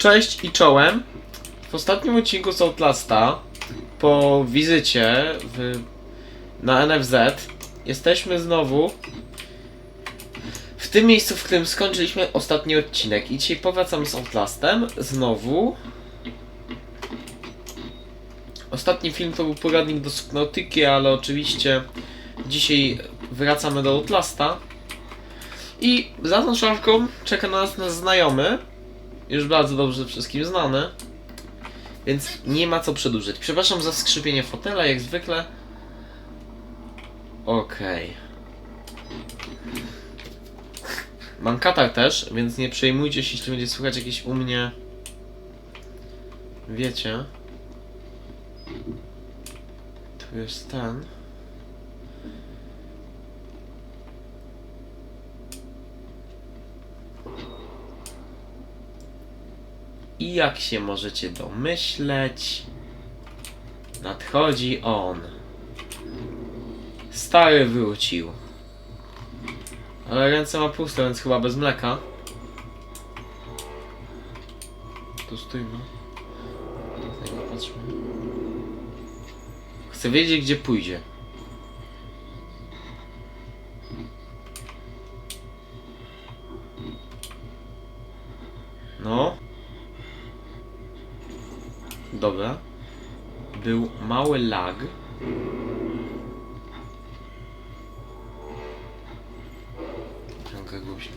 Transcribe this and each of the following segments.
Cześć i czołem. W ostatnim odcinku z Outlasta, po wizycie w, na NFZ, jesteśmy znowu w tym miejscu, w którym skończyliśmy ostatni odcinek. I dzisiaj powracam z Outlastem znowu. Ostatni film to był poradnik do Subnautyki, ale oczywiście dzisiaj wracamy do Outlasta. I za tą szafką czeka na nas nasz znajomy, już bardzo dobrze wszystkim znany, więc nie ma co przedłużyć. Przepraszam za skrzypienie fotela, jak zwykle. Okej. Mam katar też, więc nie przejmujcie się, jeśli będzie słychać jakieś u mnie... Wiecie. Tu jest ten. I jak się możecie domyśleć, nadchodzi on. Stary wrócił. Ale ręce ma puste, więc chyba bez mleka. Tu nie patrzmy. Chcę wiedzieć, gdzie pójdzie. No. Dobra. Był mały lag. Trochę głośno.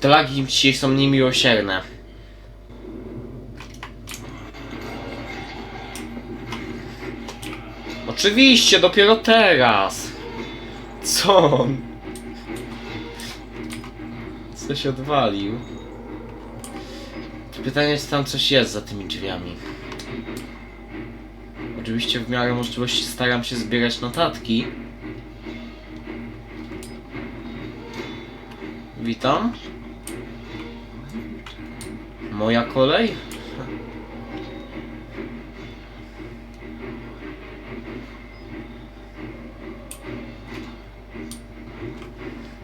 Te lagi dzisiaj są niemiłosierne. Oczywiście, dopiero teraz. Co on? Co się odwalił? Pytanie, czy tam coś jest za tymi drzwiami. Oczywiście w miarę możliwości staram się zbierać notatki. Witam. Moja kolej?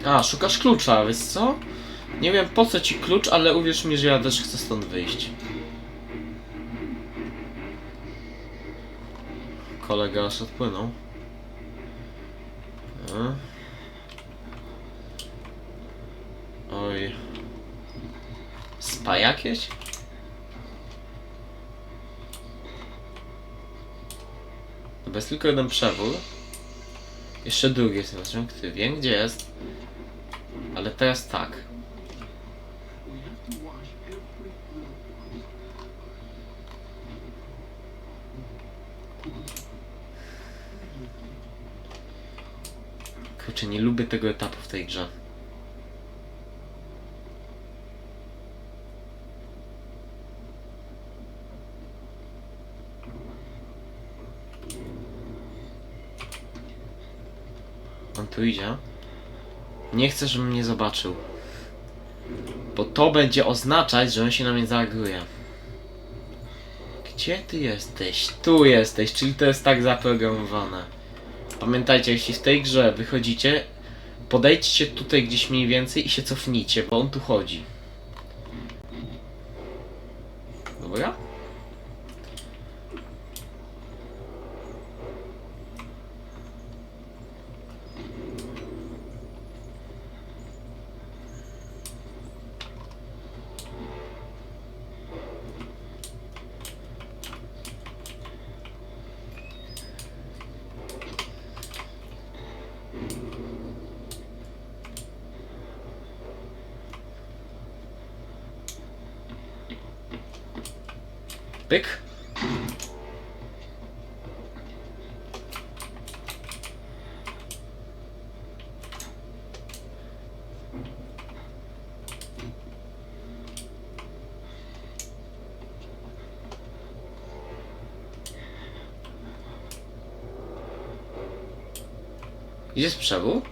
A, szukasz klucza, wiesz co? Nie wiem po co ci klucz, ale uwierz mi, że ja też chcę stąd wyjść. Kolega aż odpłynął. A. Oj. Spa jakieś? Dobra, jest tylko jeden przewór. Jeszcze drugi jest zaciągnięty. Wiem gdzie jest. Ale teraz tak. Kurczę, nie lubię tego etapu w tej grze. On tu idzie. Nie chcę, żeby mnie zobaczył. Bo to będzie oznaczać, że on się na mnie zaagruje. Gdzie ty jesteś? Tu jesteś, czyli to jest tak zaprogramowane. Pamiętajcie, jeśli w tej grze wychodzicie, podejdźcie tutaj gdzieś mniej więcej i się cofnijcie, bo on tu chodzi. Dobra? Pyk. Gdzie jest przewód?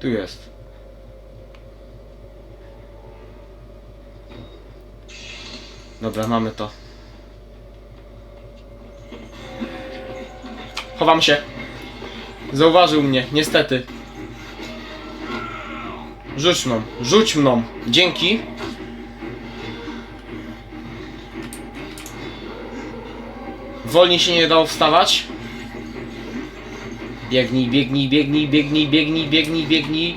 Tu jest. Dobra, mamy to. Chowam się. Zauważył mnie, niestety. Rzuć mną, rzuć mną. Dzięki. Wolniej się nie dało wstawać. Biegnij, biegnij, biegnij, biegnij, biegnij, biegnij, biegnij.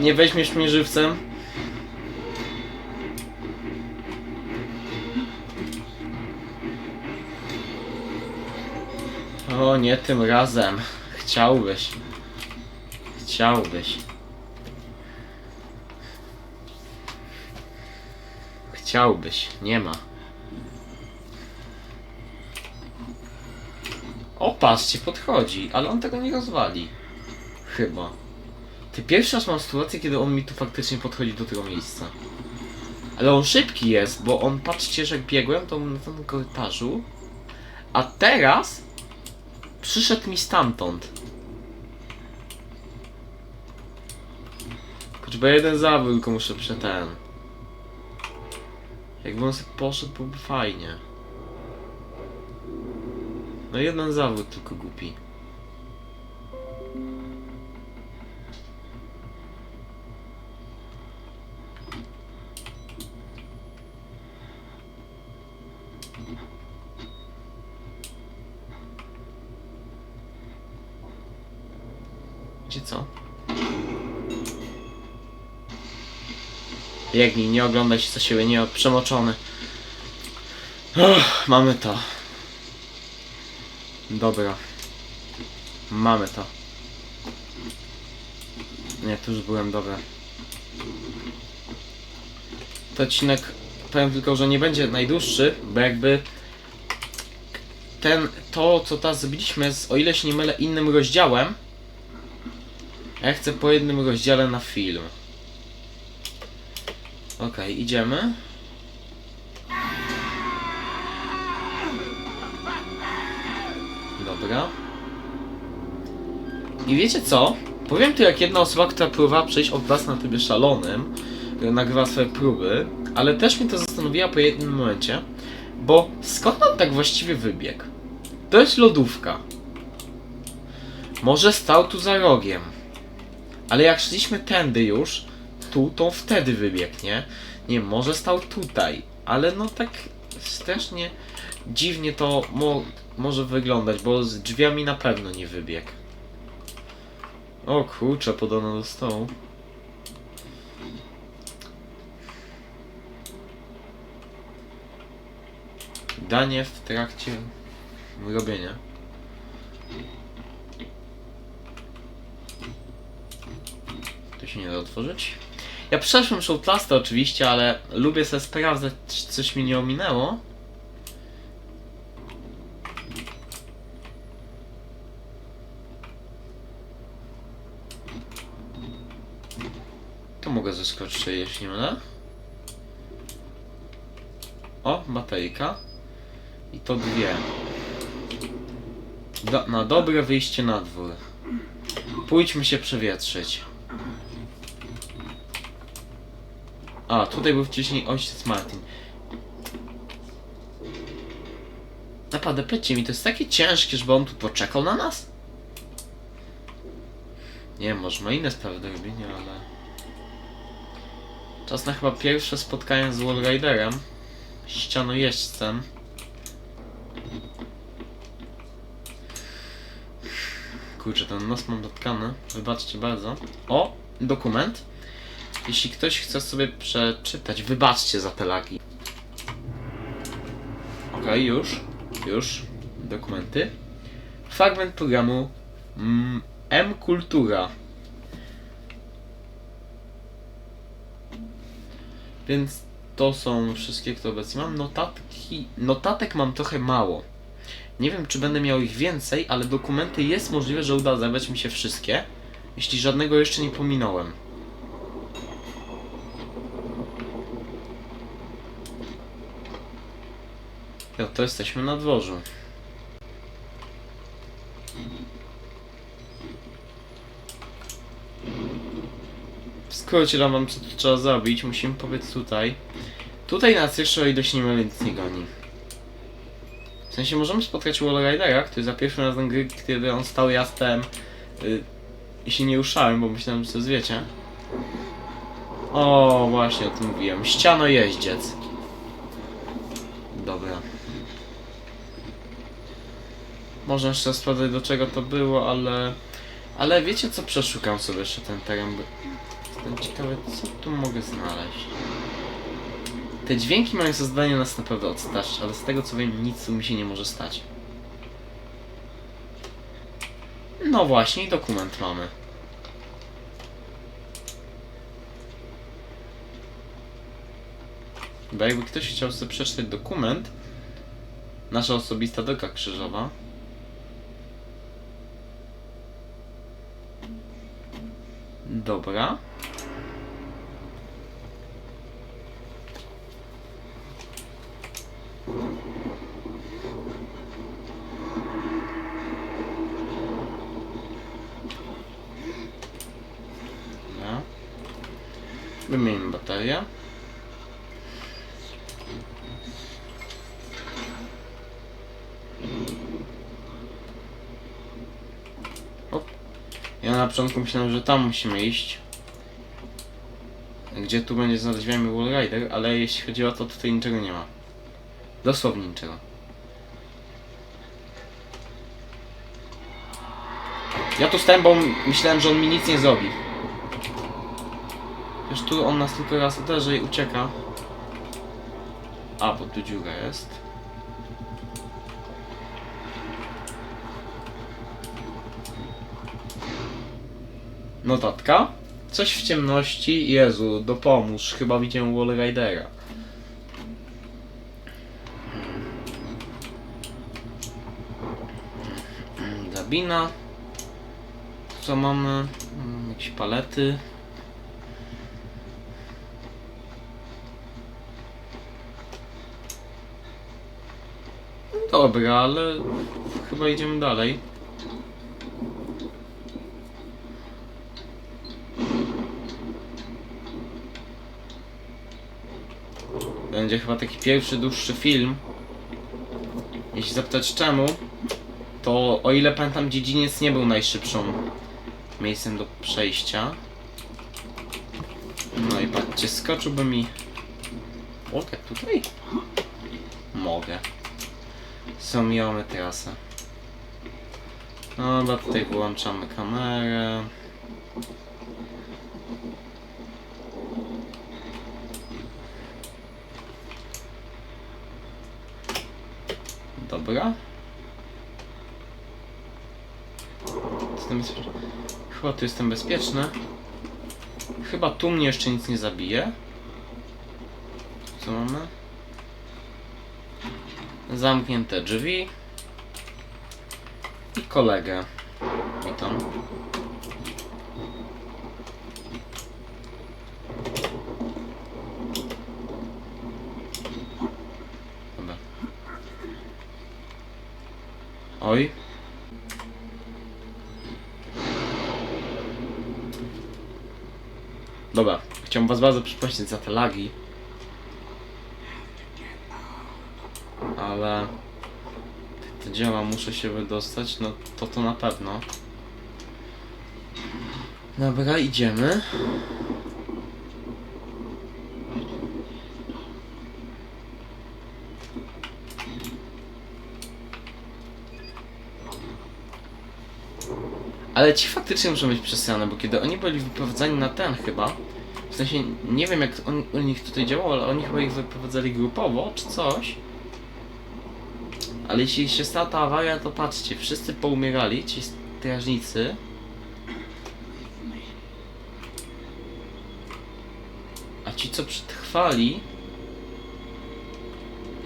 Nie weźmiesz mnie żywcem. Nie tym razem. Chciałbyś. Chciałbyś. Chciałbyś. Nie ma. O, patrzcie, podchodzi, ale on tego nie rozwali. Chyba. Ty pierwszy raz mam sytuację, kiedy on mi tu faktycznie podchodzi do tego miejsca. Ale on szybki jest, bo on, patrzcie, że biegłem, to na tym korytarzu. A teraz przyszedł mi stamtąd. Choćby jeden zawód, tylko muszę prze ten. Jakby on sobie poszedł, byłby fajnie. No jeden zawód tylko głupi. Biegnij, nie oglądaj się za siebie, nie przemoczony. Mamy to. Dobra. Mamy to. Nie, tu już byłem, dobra. To odcinek, powiem tylko, że nie będzie najdłuższy, bo jakby ten, to co teraz zrobiliśmy jest, o ile się nie mylę, innym rozdziałem. Ja chcę po jednym rozdziale na film. Okej, idziemy. Dobra. I wiecie co? Powiem tu jak jedna osoba, która próbowała przejść od was na trybie szalonym, która nagrywa swoje próby, ale też mnie to zastanowiła po jednym momencie, bo skąd on tak właściwie wybiegł? To jest lodówka. Może stał tu za rogiem. Ale jak szliśmy tędy już, tu, to wtedy wybiegł, nie? Nie, może stał tutaj, ale no tak strasznie dziwnie to mo może wyglądać, bo z drzwiami na pewno nie wybiegł. O kurczę, podano do stołu. Danie w trakcie robienia. To się nie da otworzyć. Ja przeszłem Showtlasta oczywiście, ale lubię sobie sprawdzać, czy coś mi nie ominęło. To mogę zeskoczyć, jeśli nie mylę. O, bateryjka. I to dwie. Do, na dobre wyjście na dwór. Pójdźmy się przewietrzyć. A, tutaj był wcześniej ojciec Martin. Naprawdę, powiedzcie mi, to jest takie ciężkie, żeby on tu poczekał na nas? Nie może ma inne sprawy do robienia, ale... Czas na chyba pierwsze spotkanie z Wallriderem. Ścianojeźdźcem. Kurczę, ten nos mam dotkany. Wybaczcie bardzo. O! Dokument. Jeśli ktoś chce sobie przeczytać, wybaczcie za te lagi. Okej, już. Już. Dokumenty. Fragment programu mm, M-Kultura. Więc to są wszystkie, które obecnie mam. Notatki, notatek mam trochę mało. Nie wiem, czy będę miał ich więcej, ale dokumenty jest możliwe, że uda zabrać mi się wszystkie. Jeśli żadnego jeszcze nie pominąłem. No to jesteśmy na dworzu. W skrócie dam wam co tu trzeba zrobić. Musimy powiedz tutaj. Tutaj nas jeszcze o ile się nic nie goni. W sensie możemy spotkać Wallridera, który za pierwszym razem gry, kiedy on stał, ja stałem y, i się nie ruszałem, bo myślałem, że to wiecie. O, właśnie o tym mówiłem. Ściano jeździec. Dobra. Można jeszcze sprawdzać do czego to było, ale... Ale wiecie co? Przeszukam sobie jeszcze ten teren. Jestem ciekawy, co tu mogę znaleźć. Te dźwięki mają za zadanie nas naprawdę odstraszyć, ale z tego co wiem, nic mi się nie może stać. No właśnie, dokument mamy. Bo jakby ktoś chciał sobie przeczytać dokument, nasza osobista droga krzyżowa. Dobra. Wymienimy baterię. Hop. Ja na początku myślałem, że tam musimy iść. Gdzie tu będzie za drzwiami Wallrider, ale jeśli chodzi o to, tutaj niczego nie ma. Dosłownie niczego. Ja tu stałem, bo myślałem, że on mi nic nie zrobi. Już tu on nas tylko raz uderzy i ucieka. A, bo tu dziura jest. Notatka. Coś w ciemności. Jezu, dopomóż. Chyba widziałem Wallridera. Drabina. Co mamy? Mm, Jakieś palety. Dobra, ale chyba idziemy dalej. Będzie chyba taki pierwszy dłuższy film. Jeśli zapytać czemu, to o ile pamiętam dziedziniec nie był najszybszą miejscem do przejścia. No i patrzcie, skoczyłby mi... Mogę tutaj? Mogę. Zamijamy trasę. Dobra, tutaj wyłączamy kamerę. Dobra. Jestem bezpieczny. Chyba tu jestem bezpieczny. Chyba tu mnie jeszcze nic nie zabije. Co mamy? Zamknięte drzwi. I kolegę. Witam. Dobra. Oj. Dobra, chciałbym was bardzo przeprosić za te lagi. Ale to działa, muszę się wydostać, no to to na pewno. Dobra, idziemy. Ale ci faktycznie muszą być przesrane, bo kiedy oni byli wyprowadzani na ten chyba, w sensie nie wiem jak on, u nich tutaj działało, ale oni chyba ich wyprowadzali grupowo, czy coś. Ale jeśli się stała ta awaria, to patrzcie, wszyscy poumierali, ci strażnicy. A ci, co przetrwali,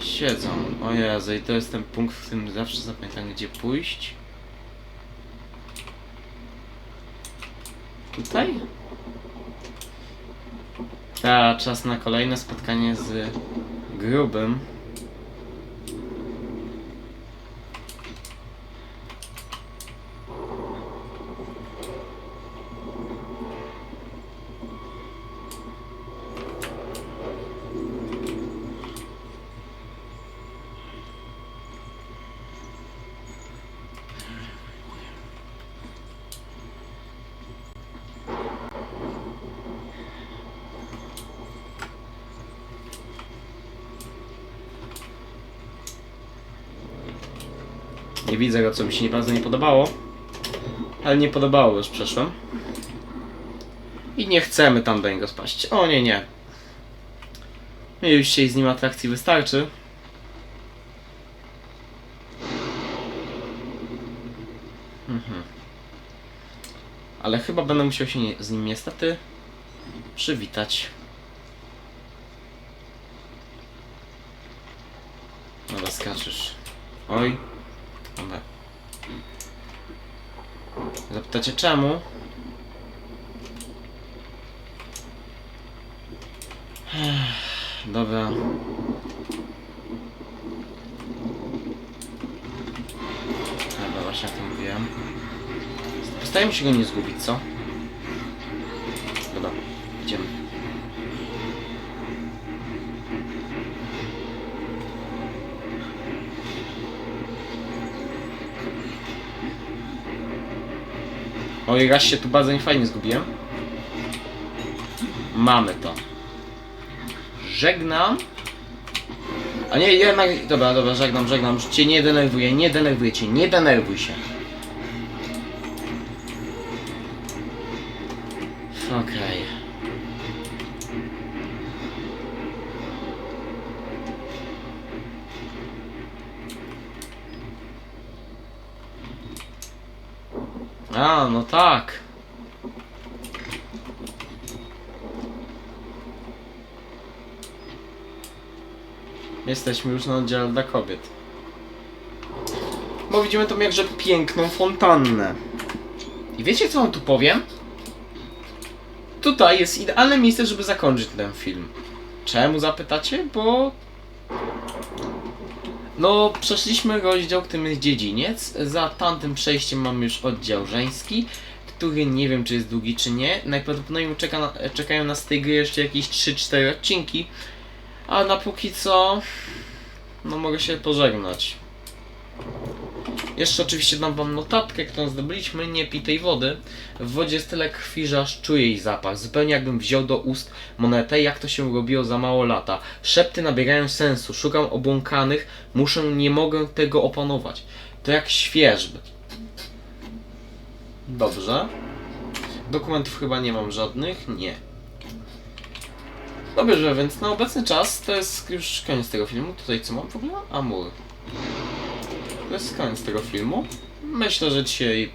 siedzą. O Jezu, i to jest ten punkt, w którym zawsze zapamiętam, gdzie pójść. Tutaj? Ta, czas na kolejne spotkanie z grubym. Widzę go, co mi się nie bardzo nie podobało. Ale nie podobało, już przeszłem. I nie chcemy tam do niego spaść. O nie, nie. Mieliście z nim atrakcji wystarczy. Mhm. Ale chyba będę musiał się z nim niestety przywitać. Dobra, skaczesz. Oj. Dobra. Zapytacie czemu? Dobra. Dobra, właśnie o tym mówiłem. Postarajmy się go nie zgubić, co? Dobra, idziemy. Oj, raz się tu bardzo niefajnie zgubiłem. Mamy to. Żegnam. A nie, jednak... Dobra, dobra, żegnam, żegnam. Cię nie denerwuję, nie denerwuję cię, nie denerwuj się. Okej. A, no tak. Jesteśmy już na oddziale dla kobiet. Bo widzimy tą jakże piękną fontannę. I wiecie co wam tu powiem? Tutaj jest idealne miejsce, żeby zakończyć ten film. Czemu zapytacie? Bo... No, przeszliśmy rozdział, którym jest dziedziniec. Za tamtym przejściem mamy już oddział żeński, który nie wiem, czy jest długi, czy nie. Najprawdopodobniej czeka na, czekają nas z tej gry jeszcze jakieś 3-4 odcinki. A na póki co... No mogę się pożegnać. Jeszcze oczywiście dam wam notatkę, którą zdobyliśmy, nie pij tej wody. W wodzie jest tyle krwi, że aż czuję jej zapach. Zupełnie jakbym wziął do ust monetę, jak to się robiło za mało lata. Szepty nabierają sensu, szukam obłąkanych, muszę, nie mogę tego opanować. To jak świeżby. Dobrze. Dokumentów chyba nie mam żadnych, nie. Dobrze, więc na obecny czas to jest już koniec tego filmu. Tutaj co mam w ogóle? Amur. To jest koniec tego filmu. Myślę, że dzisiaj...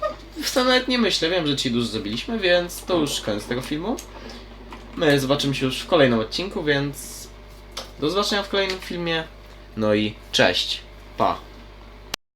No, Wcale nawet nie myślę, wiem, że ci dużo zrobiliśmy, więc to już koniec tego filmu. My zobaczymy się już w kolejnym odcinku, więc... Do zobaczenia w kolejnym filmie. No i cześć. Pa.